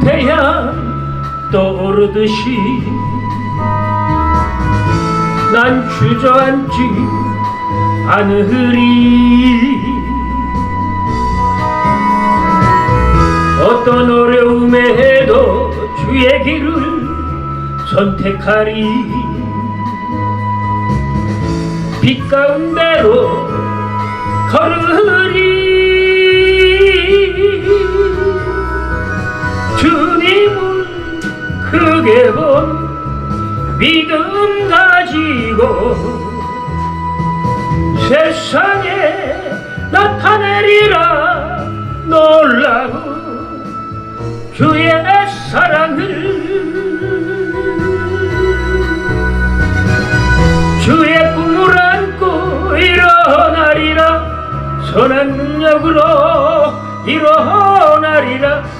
태양 떠오르듯이 난 주저앉지 않으리. 어떤 어려움에도 주의 길을 선택하리. 빛 가운데로 주님을 크게 본 믿음 가지고 세상에 나타내리라 놀라운 주의 사랑을 주의 꿈을 안고 일어나리라 선한 능력으로 일어나리라